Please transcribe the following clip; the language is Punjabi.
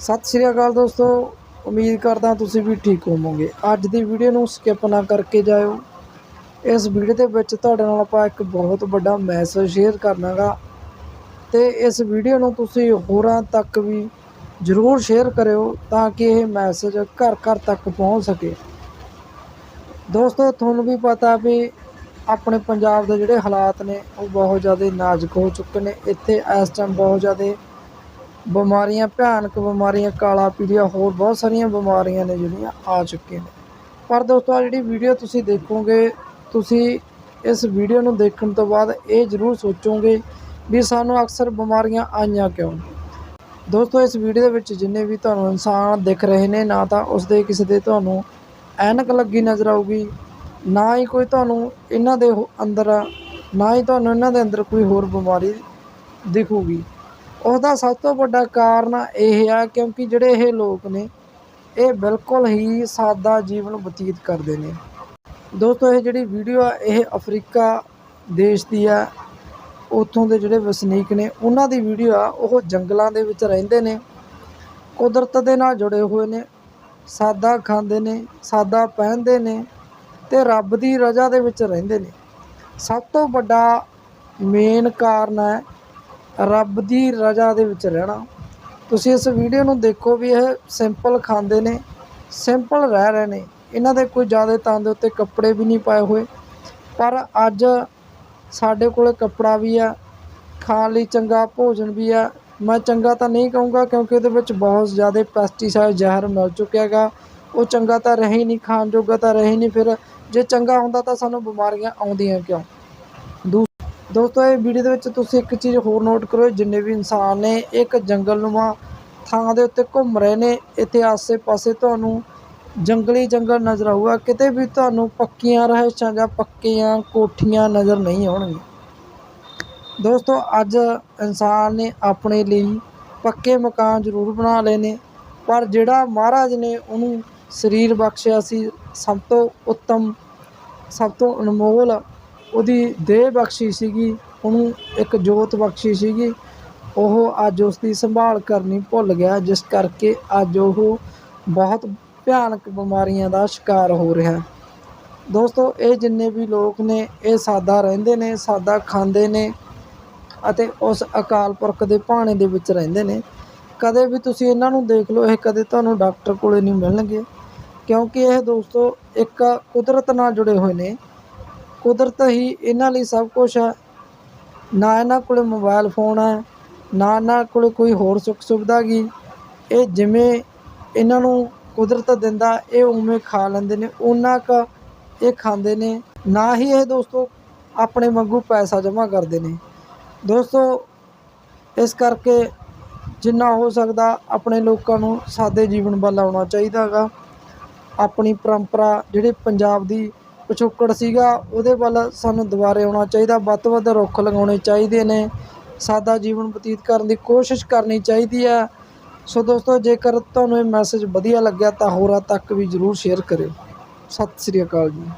ਸਤਿ ਸ਼੍ਰੀ ਅਕਾਲ ਦੋਸਤੋ। ਉਮੀਦ ਕਰਦਾ ਤੁਸੀਂ ਵੀ ਠੀਕ ਹੋਵੋਗੇ। ਅੱਜ ਦੀ ਵੀਡੀਓ ਨੂੰ ਸਕਿਪ ਨਾ ਕਰਕੇ ਜਾਇਓ। ਇਸ ਵੀਡੀਓ ਦੇ ਵਿੱਚ ਤੁਹਾਡੇ ਨਾਲ ਆਪਾਂ ਇੱਕ ਬਹੁਤ ਵੱਡਾ ਮੈਸੇਜ ਸ਼ੇਅਰ ਕਰਨਾਗਾ। ਤੇ ਇਸ ਵੀਡੀਓ ਨੂੰ ਤੁਸੀਂ ਹੋਰਾਂ ਤੱਕ ਵੀ ਜ਼ਰੂਰ ਸ਼ੇਅਰ ਕਰਿਓ ਤਾਂ ਕਿ ਇਹ ਮੈਸੇਜ ਘਰ ਘਰ ਤੱਕ ਪਹੁੰਚ ਸਕੇ। ਦੋਸਤੋ, ਤੁਹਾਨੂੰ ਵੀ ਪਤਾ ਵੀ ਆਪਣੇ ਪੰਜਾਬ ਦੇ ਜਿਹੜੇ ਹਾਲਾਤ ਨੇ ਉਹ ਬਹੁਤ ਜ਼ਿਆਦਾ ਨਾਜ਼ੁਕ ਹੋ ਚੁੱਕੇ ਨੇ। ਇੱਥੇ ਇਸ ਟਾਈਮ ਬਹੁਤ ਜ਼ਿਆਦਾ ਬਿਮਾਰੀਆਂ, ਭਿਆਨਕ ਬਿਮਾਰੀਆਂ, ਕਾਲਾ ਪੀਲੀਆ, ਹੋਰ ਬਹੁਤ ਸਾਰੀਆਂ ਬਿਮਾਰੀਆਂ ਨੇ ਜਿਹੜੀਆਂ ਆ ਚੁੱਕੀਆਂ ਨੇ। ਪਰ ਦੋਸਤੋ ਆ ਜਿਹੜੀ ਵੀਡੀਓ ਤੁਸੀਂ ਦੇਖੋਗੇ, ਤੁਸੀਂ ਇਸ ਵੀਡੀਓ ਨੂੰ ਦੇਖਣ ਤੋਂ ਬਾਅਦ ਇਹ ਜ਼ਰੂਰ ਸੋਚੋਗੇ ਵੀ ਸਾਨੂੰ ਅਕਸਰ ਬਿਮਾਰੀਆਂ ਆਈਆਂ ਕਿਉਂ ਦੋਸਤੋ, ਇਸ ਵੀਡੀਓ ਦੇ ਵਿੱਚ ਜਿੰਨੇ ਵੀ ਤੁਹਾਨੂੰ ਇਨਸਾਨ ਦਿਖ ਰਹੇ ਨੇ, ਨਾ ਤਾਂ ਉਸ ਦੇ ਕਿਸੇ ਦੇ ਤੁਹਾਨੂੰ ਐਨਕ ਲੱਗੀ ਨਜ਼ਰ ਆਊਗੀ, ਨਾ ਹੀ ਕੋਈ ਤੁਹਾਨੂੰ ਇਹਨਾਂ ਦੇ ਅੰਦਰ ਨਾ ਹੀ ਤੁਹਾਨੂੰ ਇਹਨਾਂ ਦੇ ਅੰਦਰ ਕੋਈ ਹੋਰ ਬਿਮਾਰੀ ਦਿਖੂਗੀ। ਉਹਦਾ ਸਭ ਤੋਂ ਵੱਡਾ ਕਾਰਨ ਇਹ ਆ ਕਿਉਂਕਿ ਜਿਹੜੇ ਇਹ ਲੋਕ ਨੇ, ਇਹ ਬਿਲਕੁਲ ਹੀ ਸਾਦਾ ਜੀਵਨ ਬਤੀਤ ਕਰਦੇ ਨੇ। ਦੋਸਤੋ, ਇਹ ਜਿਹੜੀ ਵੀਡੀਓ ਆ, ਇਹ ਅਫਰੀਕਾ ਦੇਸ਼ ਦੀ ਆ। ਉੱਥੋਂ ਦੇ ਜਿਹੜੇ ਵਸਨੀਕ ਨੇ, ਉਹਨਾਂ ਦੀ ਵੀਡੀਓ ਆ, ਉਹ ਜੰਗਲਾਂ ਦੇ ਵਿੱਚ ਰਹਿੰਦੇ ਨੇ। ਕੁਦਰਤ ਦੇ ਨਾਲ ਜੁੜੇ ਹੋਏ ਨੇ, ਸਾਦਾ ਖਾਂਦੇ ਨੇ, ਸਾਦਾ ਪਹਿਨਦੇ ਨੇ ਤੇ ਰੱਬ ਦੀ ਰਜ਼ਾ ਦੇ ਵਿੱਚ ਰਹਿੰਦੇ ਨੇ। ਸਭ ਤੋਂ ਵੱਡਾ ਮੇਨ ਕਾਰਨ ਹੈ ਰੱਬ ਦੀ ਰਜ਼ਾ ਦੇ ਵਿੱਚ ਰਹਿਣਾ। ਤੁਸੀਂ ਇਸ ਵੀਡੀਓ ਨੂੰ ਦੇਖੋ ਵੀ ਇਹ ਸਿੰਪਲ ਖਾਂਦੇ ਨੇ, ਸਿੰਪਲ ਰਹਿ ਰਹੇ ਨੇ। ਇਹਨਾਂ ਦੇ ਕੋਈ ਜ਼ਿਆਦਾ ਤਾਂ ਦੇ ਉੱਤੇ ਕੱਪੜੇ ਵੀ ਨਹੀਂ ਪਾਏ ਹੋਏ। ਪਰ ਅੱਜ ਸਾਡੇ ਕੋਲ ਕੱਪੜਾ ਵੀ ਆ, ਖਾਣ ਲਈ ਚੰਗਾ ਭੋਜਨ ਵੀ ਆ। ਮੈਂ ਚੰਗਾ ਤਾਂ ਨਹੀਂ ਕਹੂੰਗਾ ਕਿਉਂਕਿ ਉਹਦੇ ਵਿੱਚ ਬਹੁਤ ਜ਼ਿਆਦਾ ਪੈਸਟੀਸਾਈਡ ਜ਼ਹਿਰ ਮਿਲ ਚੁੱਕਿਆ ਹੈਗਾ। ਉਹ ਚੰਗਾ ਤਾਂ ਰਹੇ ਨਹੀਂ, ਖਾਣ ਜੋਗਾ ਤਾਂ ਰਹੇ ਹੀ ਨਹੀਂ। ਫਿਰ ਜੇ ਚੰਗਾ ਹੁੰਦਾ ਤਾਂ ਸਾਨੂੰ ਬਿਮਾਰੀਆਂ ਆਉਂਦੀਆਂ ਕਿਉਂ? ਦੋਸਤੋ, ਇਹ ਵੀਡੀਓ ਦੇ ਵਿੱਚ ਤੁਸੀਂ ਇੱਕ ਚੀਜ਼ ਹੋਰ ਨੋਟ ਕਰੋ ਜਿੰਨੇ ਵੀ ਇਨਸਾਨ ਨੇ ਇੱਕ ਜੰਗਲਨੁਮਾ ਥਾਂ ਦੇ ਉੱਤੇ ਘੁੰਮ ਰਹੇ ਨੇ, ਇੱਥੇ ਆਸੇ-ਪਾਸੇ ਤੁਹਾਨੂੰ ਜੰਗਲੀ ਜੰਗਲ ਨਜ਼ਰ ਆਊਗਾ, ਕਿਤੇ ਵੀ ਤੁਹਾਨੂੰ ਪੱਕੀਆਂ ਰਹਿਸ਼ਾਂ ਜਾਂ ਪੱਕੀਆਂ ਕੋਠੀਆਂ ਨਜ਼ਰ ਨਹੀਂ ਆਉਣਗੀਆਂ। ਦੋਸਤੋ, ਅੱਜ ਇਨਸਾਨ ਨੇ ਆਪਣੇ ਲਈ ਪੱਕੇ ਮਕਾਨ ਜ਼ਰੂਰ ਬਣਾ ਲਏ ਨੇ, ਪਰ ਜਿਹੜਾ ਮਹਾਰਾਜ ਨੇ ਉਹਨੂੰ ਸਰੀਰ ਬਖਸ਼ਿਆ ਸੀ, ਸਭ ਤੋਂ ਉੱਤਮ, ਸਭ ਤੋਂ ਅਨਮੋਲ ਉਹਦੀ ਦੇਹ ਬਖਸ਼ੀ ਸੀਗੀ, ਉਹਨੂੰ ਇੱਕ ਜੋਤ ਬਖਸ਼ੀ ਸੀਗੀ। ਉਹ ਅੱਜ ਉਸ ਦੀ ਸੰਭਾਲ ਕਰਨੀ ਭੁੱਲ ਗਿਆ, ਜਿਸ ਕਰਕੇ ਅੱਜ ਉਹ ਬਹੁਤ ਭਿਆਨਕ ਬਿਮਾਰੀਆਂ ਦਾ ਸ਼ਿਕਾਰ ਹੋ ਰਿਹਾ। ਦੋਸਤੋ, ਇਹ ਜਿੰਨੇ ਵੀ ਲੋਕ ਨੇ, ਇਹ ਸਾਦਾ ਰਹਿੰਦੇ ਨੇ, ਸਾਦਾ ਖਾਂਦੇ ਨੇ ਅਤੇ ਉਸ ਅਕਾਲ ਪੁਰਖ ਦੇ ਭਾਣੇ ਦੇ ਵਿੱਚ ਰਹਿੰਦੇ ਨੇ। ਕਦੇ ਵੀ ਤੁਸੀਂ ਇਹਨਾਂ ਨੂੰ ਦੇਖ ਲਓ, ਇਹ ਕਦੇ ਤੁਹਾਨੂੰ ਡਾਕਟਰ ਕੋਲੇ ਨਹੀਂ ਮਿਲਣਗੇ। ਕਿਉਂਕਿ ਇਹ ਦੋਸਤੋ ਇੱਕ ਕੁਦਰਤ ਨਾਲ ਜੁੜੇ ਹੋਏ ਨੇ। ਕੁਦਰਤ ਹੀ ਇਹਨਾਂ ਲਈ ਸਭ ਕੁਝ ਹੈ। ਨਾ ਇਹਨਾਂ ਕੋਲ ਮੋਬਾਈਲ ਫੋਨ ਹੈ, ਨਾ ਇਹਨਾਂ ਕੋਲ ਕੋਈ ਹੋਰ ਸੁੱਖ ਸੁਵਿਧਾ ਗਈ ਇਹ ਜਿਵੇਂ ਇਹਨਾਂ ਨੂੰ ਕੁਦਰਤ ਦਿੰਦਾ, ਇਹ ਉਵੇਂ ਖਾ ਲੈਂਦੇ ਨੇ ਉਹਨਾਂ ਕ ਇਹ ਖਾਂਦੇ ਨੇ। ਨਾ ਹੀ ਇਹ ਦੋਸਤੋ ਆਪਣੇ ਵਾਂਗੂ ਪੈਸਾ ਜਮ੍ਹਾਂ ਕਰਦੇ ਨੇ। ਦੋਸਤੋ, ਇਸ ਕਰਕੇ ਜਿੰਨਾ ਹੋ ਸਕਦਾ ਆਪਣੇ ਲੋਕਾਂ ਨੂੰ ਸਾਦੇ ਜੀਵਨ ਵੱਲ ਆਉਣਾ ਚਾਹੀਦਾ ਹੈਗਾ। ਆਪਣੀ ਪਰੰਪਰਾ ਜਿਹੜੀ ਪੰਜਾਬ ਦੀ ਪਿਛੋਕੜ ਸੀਗਾ, ਉਹਦੇ ਵੱਲ ਸਾਨੂੰ ਦੁਬਾਰੇ ਆਉਣਾ ਚਾਹੀਦਾ। ਵੱਧ ਤੋਂ ਵੱਧ ਰੁੱਖ ਲਗਾਉਣੇ ਚਾਹੀਦੇ ਨੇ। ਸਾਦਾ ਜੀਵਨ ਬਤੀਤ ਕਰਨ ਦੀ ਕੋਸ਼ਿਸ਼ ਕਰਨੀ ਚਾਹੀਦੀ ਹੈ। ਸੋ ਦੋਸਤੋ, ਜੇਕਰ ਤੁਹਾਨੂੰ ਇਹ ਮੈਸੇਜ ਵਧੀਆ ਲੱਗਿਆ, ਤਾਂ ਹੋਰਾਂ ਤੱਕ ਵੀ ਜ਼ਰੂਰ ਸ਼ੇਅਰ ਕਰਿਓ। ਸਤਿ ਸ੍ਰੀ ਅਕਾਲ ਜੀ।